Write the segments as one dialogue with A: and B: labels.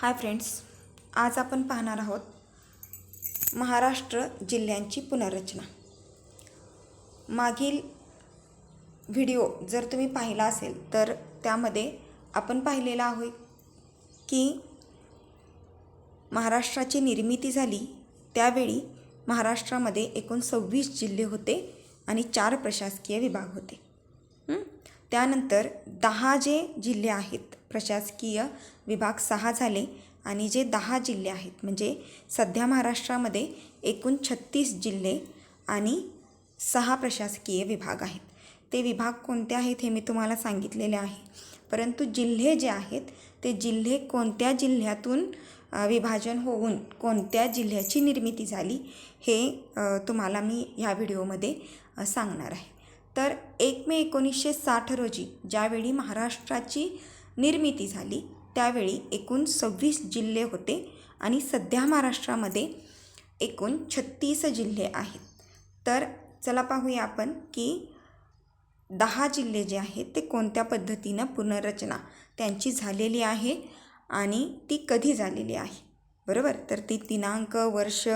A: Hi friends आज आपण पाहणार आहोत महाराष्ट्र जिल्ह्यांची पुनर्रचना. मागील व्हिडिओ जर तुम्ही पाहिला असेल तर त्यामध्ये आपण पाहिलेलं आहोत की महाराष्ट्राची निर्मिती झाली. त्यावेळी महाराष्ट्रामध्ये एकूण सव्वीस जिल्हे होते आणि चार प्रशासकीय विभाग होते. त्यानंतर दहा जे जिल्हे आहेत प्रशासकीय विभाग सहा झाले आणि जे दहा जिल्हे आहेत म्हणजे सध्या महाराष्ट्रामध्ये एकूण छत्तीस जिल्हे आणि सहा प्रशासकीय विभाग आहेत. ते विभाग कोणते आहेत हे मी तुम्हाला सांगितलेले आहे. परंतु जिल्हे जे आहेत ते जिल्हे कोणत्या जिल्ह्यातून विभाजन होऊन कोणत्या जिल्ह्याची निर्मिती झाली हे तुम्हाला मी ह्या व्हिडिओमध्ये सांगणार आहे. तर एक मे एकोणीसशे साठ रोजी ज्यावेळी महाराष्ट्राची निर्मिती झाली त्यावेळी एकूण सव्वीस जिल्हे होते आणि सध्या महाराष्ट्रामध्ये एकूण छत्तीस जिल्हे आहेत. तर चला पाहूया आपण की दहा जिल्हे जे आहेत ते कोणत्या पद्धतीनं पुनर्रचना त्यांची झालेली आहे आणि ती कधी झालेली आहे. बरोबर? तर ती दिनांक वर्ष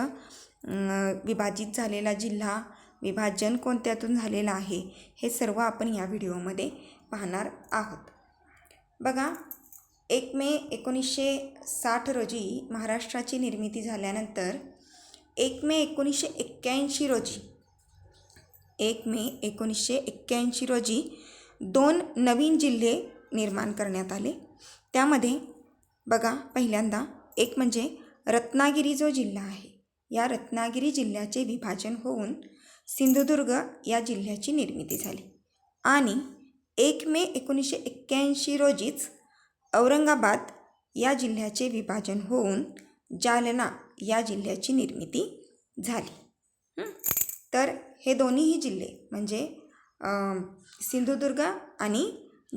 A: विभाजित झालेला जिल्हा विभाजन कोणत्यातून झालेलं आहे हे सर्व आपण या व्हिडिओमध्ये पाहणार आहोत. बघा एक मे एकोणीसशे साठ रोजी महाराष्ट्राची निर्मिती झाल्यानंतर एक मे एकोणीसशे एक्क्याऐंशी रोजी एक मे एकोणीसशे एक्क्याऐंशी रोजी दोन नवीन जिल्हे निर्माण करण्यात आले. त्यामध्ये बघा पहिल्यांदा एक म्हणजे रत्नागिरी जो जिल्हा आहे या रत्नागिरी जिल्ह्याचे विभाजन होऊन सिंधुदुर्ग या जिल्ह्याची निर्मिती झाली. आणि एक मे एकोणीसशे एक्क्याऐंशी रोजीच औरंगाबाद या जिल्ह्याचे विभाजन होऊन जालना या जिल्ह्याची निर्मिती झाली. तर हे दोन्हीही जिल्हे म्हणजे सिंधुदुर्ग आणि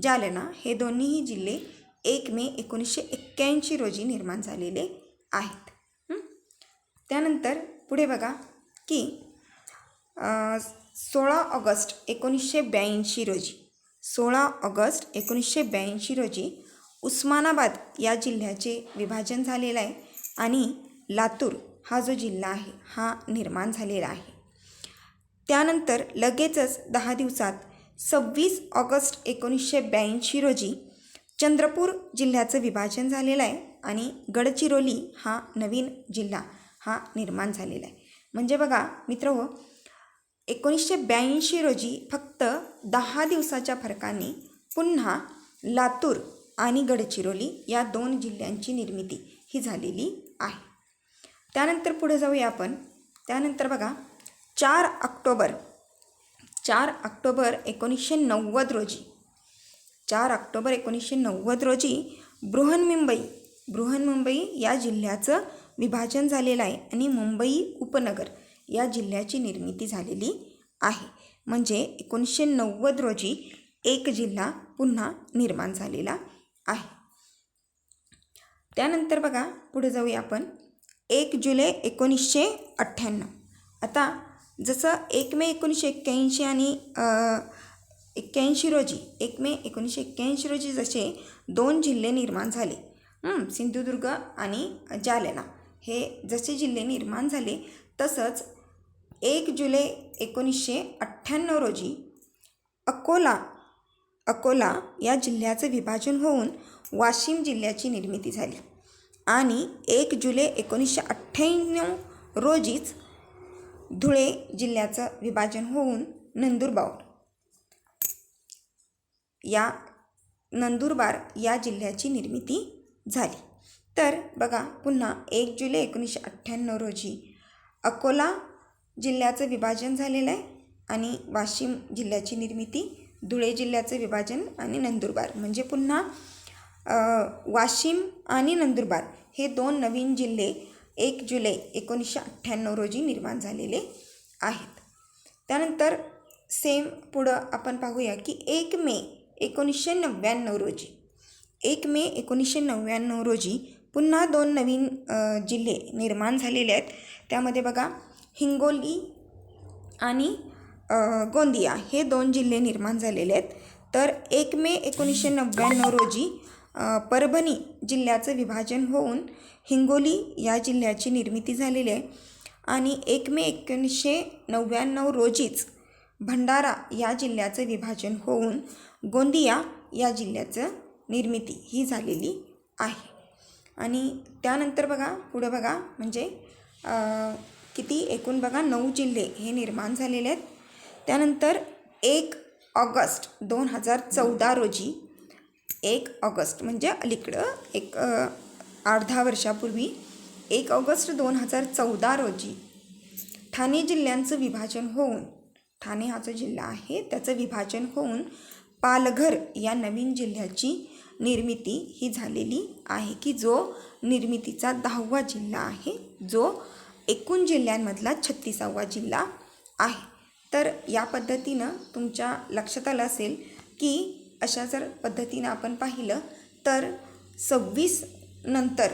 A: जालना हे दोन्हीही जिल्हे एक मे एकोणीसशे एक्क्याऐंशी रोजी निर्माण झालेले आहेत. त्यानंतर पुढे बघा की सोळा ऑगस्ट एकोणीसशे ब्याऐंशी रोजी सोळा ऑगस्ट एकोणीसशे ब्याऐंशी रोजी उस्मानाबाद या जिल्ह्याचे विभाजन झालेलं आहे आणि लातूर हा जो जिल्हा आहे हा निर्माण झालेला आहे. त्यानंतर लगेचच दहा दिवसात सव्वीस ऑगस्ट एकोणीसशे ब्याऐंशी रोजी चंद्रपूर जिल्ह्याचं विभाजन झालेलं आहे आणि गडचिरोली हा नवीन जिल्हा हा निर्माण झालेला आहे. म्हणजे बघा मित्र हो एकोणीसशे ब्याऐंशी रोजी फक्त दहा दिवसाच्या फरकाने पुन्हा लातूर आणि गडचिरोली या दोन जिल्ह्यांची निर्मिती ही झालेली आहे. त्यानंतर पुढे जाऊया आपण. त्यानंतर बघा चार ऑक्टोबर चार ऑक्टोबर एकोणीसशे नव्वद रोजी चार ऑक्टोबर एकोणीसशे नव्वद रोजी बृहन्मुंबई बृहन्मुंबई या जिल्ह्याचं विभाजन झालेलं आहे आणि मुंबई उपनगर या जिल्ह्याची निर्मिती झालेली आहे. म्हणजे एकोणीसशे नव्वद रोजी एक जिल्हा पुन्हा निर्माण झालेला आहे. त्यानंतर बघा पुढे जाऊया आपण. एक जुलै एकोणीसशे अठ्ठ्याण्णव. आता जसं एक मे एकोणीसशे एक्क्याऐंशी आणि एक्क्याऐंशी रोजी एक मे एकोणीसशे एक्क्याऐंशी रोजी जसे दोन जिल्हे निर्माण झाले. सिंधुदुर्ग आणि जालना. हे जसे जिल्हे निर्माण झाले तसंच एक जुलै एकोणीसशे अठ्ठ्याण्णव रोजी अकोला अकोला या जिल्ह्याचं विभाजन होऊन वाशिम जिल्ह्याची निर्मिती झाली. आणि एक जुलै एकोणीसशे अठ्ठ्याण्णव रोजीच धुळे जिल्ह्याचं विभाजन होऊन नंदुरबार या नंदुरबार या जिल्ह्याची निर्मिती झाली. तर बघा पुन्हा एक जुलै एकोणीसशे अठ्ठ्याण्णव रोजी अकोला जिल्ह्याचं विभाजन झालेलं आहे आणि वाशिम जिल्ह्याची निर्मिती धुळे जिल्ह्याचं विभाजन आणि नंदुरबार. म्हणजे पुन्हा वाशिम आणि नंदुरबार हे दोन नवीन जिल्हे एक जुलै एकोणीसशे अठ्ठ्याण्णव रोजी निर्माण झालेले आहेत. त्यानंतर सेम पुढं आपण पाहूया की एक मे एकोणीसशे नव्याण्णव रोजी एक मे एकोणीसशे नव्याण्णव रोजी पुन्हा दोन नवीन जिल्हे निर्माण झालेले आहेत. त्यामध्ये बघा हिंगोली आणि गोंदिया हे दोन जिल्हे निर्माण झालेले आहेत. तर एक मे एकोणीसशे नव्याण्णव रोजी परभणी जिल्ह्याचं विभाजन होऊन हिंगोली या जिल्ह्याची निर्मिती झालेली आहे. आणि एक मे एकोणीसशे नव्याण्णव रोजीच भंडारा या जिल्ह्याचं विभाजन होऊन गोंदिया या जिल्ह्याचं निर्मिती ही झालेली आहे. आणि त्यानंतर बघा पुढं बघा म्हणजे किती? एकूण बघा नऊ जिल्हे हे निर्माण झालेले आहेत. त्यानंतर एक ऑगस्ट दोन हजार चौदा रोजी एक ऑगस्ट म्हणजे अलीकडं एक अर्धा वर्षापूर्वी एक ऑगस्ट दोन हजार चौदा रोजी ठाणे जिल्ह्यांचं विभाजन होऊन ठाणे हा जो जिल्हा आहे त्याचं विभाजन होऊन पालघर या नवीन जिल्ह्याची निर्मिती ही झालेली आहे की जो निर्मितीचा दहावा जिल्हा आहे जो एकूण जिल्ह्यांमधला छत्तीसावा जिल्हा आहे. तर या पद्धतीनं तुमच्या लक्षात आलं असेल की अशा जर पद्धतीनं आपण पाहिलं तर सव्वीस नंतर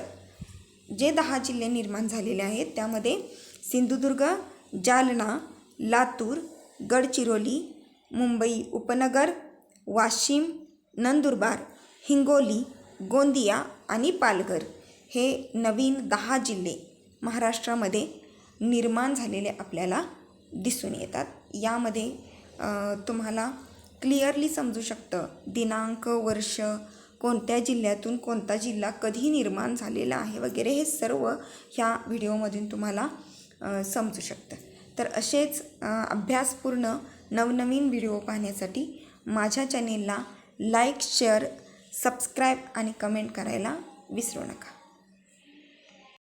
A: जे दहा जिल्हे निर्माण झालेले आहेत त्यामध्ये सिंधुदुर्ग जालना लातूर गडचिरोली मुंबई उपनगर वाशिम नंदुरबार हिंगोली गोंदिया आणि पालघर हे नवीन दहा जिल्हे महाराष्ट्रामध्ये निर्माण झालेले आपल्याला दिसून येतात. यामध्ये तुम्हाला क्लिअरली समजू शकतं दिनांक वर्ष कोणत्या जिल्ह्यातून कोणता जिल्हा कधी निर्माण झालेला आहे वगैरे हे सर्व ह्या व्हिडिओमधून तुम्हाला समजू शकतं. तर असेच अभ्यासपूर्ण नवनवीन व्हिडिओ पाहण्यासाठी माझ्या चॅनेलला लाईक शेअर सबस्क्राईब आणि कमेंट करायला विसरू नका.